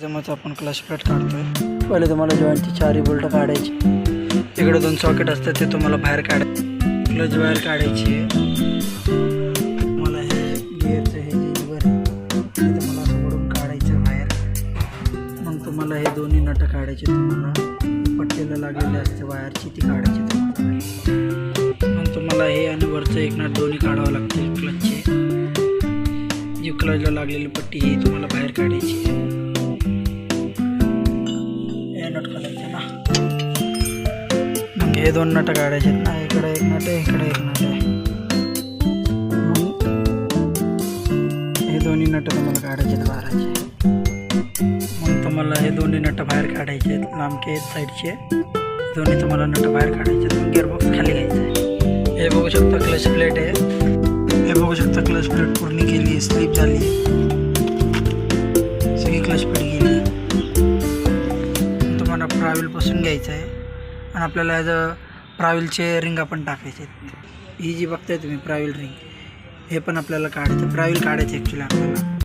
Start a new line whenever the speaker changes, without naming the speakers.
सिस्टमचा आपण clutch plate काढतोय. पहिले तुम्हाला जॉईंटची चारी बोल्ट काढायची. इकडे दोन सॉकेट असतात ते तुम्हाला बाहेर काढ क्लच बाहेर काढायची आहे. मला हे गिअरचं हे जे लिव्हर आहे ते तुम्हाला असं काढायचं बाहेर. मग तुम्हाला हे दोन्ही नट काढायचे तुम्हाला पट्टीला लागलेली असते वायरची ती काढायची तुम्हाला. मग तुम्हाला हे आणि वरचं एक नट दोन्ही काढावं लागतील क्लचचे जी क्लचला लागलेली पट्टी ही तुम्हाला बाहेर काढायची ना. मग हे दोन नट काढायचे आहेत ना. इकडे एक नट आहे इकडे एक नट आहे. मग हे दोन्ही नट तुम्हाला काढायचे आहेत बाहेरचे मग तुम्हाला हे दोन्ही नट बाहेर काढायचे आहेत. लांबके आहेत साईडचे दोन्ही तुम्हाला नट बाहेर काढायचे आहेत. मग गिअरबॉक्स खाली घ्यायचं आहे. हे बघू शकता क्लच प्लेट आहे. हे बघू शकता क्लच प्लेट पूर्ण गेली स्लिप झाली प्रावेलपासून घ्यायचं आहे. आणि आपल्याला ॲज अ प्रावेलचे रिंग आपण टाकायचे आहेत. ही जी बघताय तुम्ही प्रावेल रिंग हे पण आपल्याला काढायचं प्रावेल काढायचं ॲक्च्युली आपल्याला.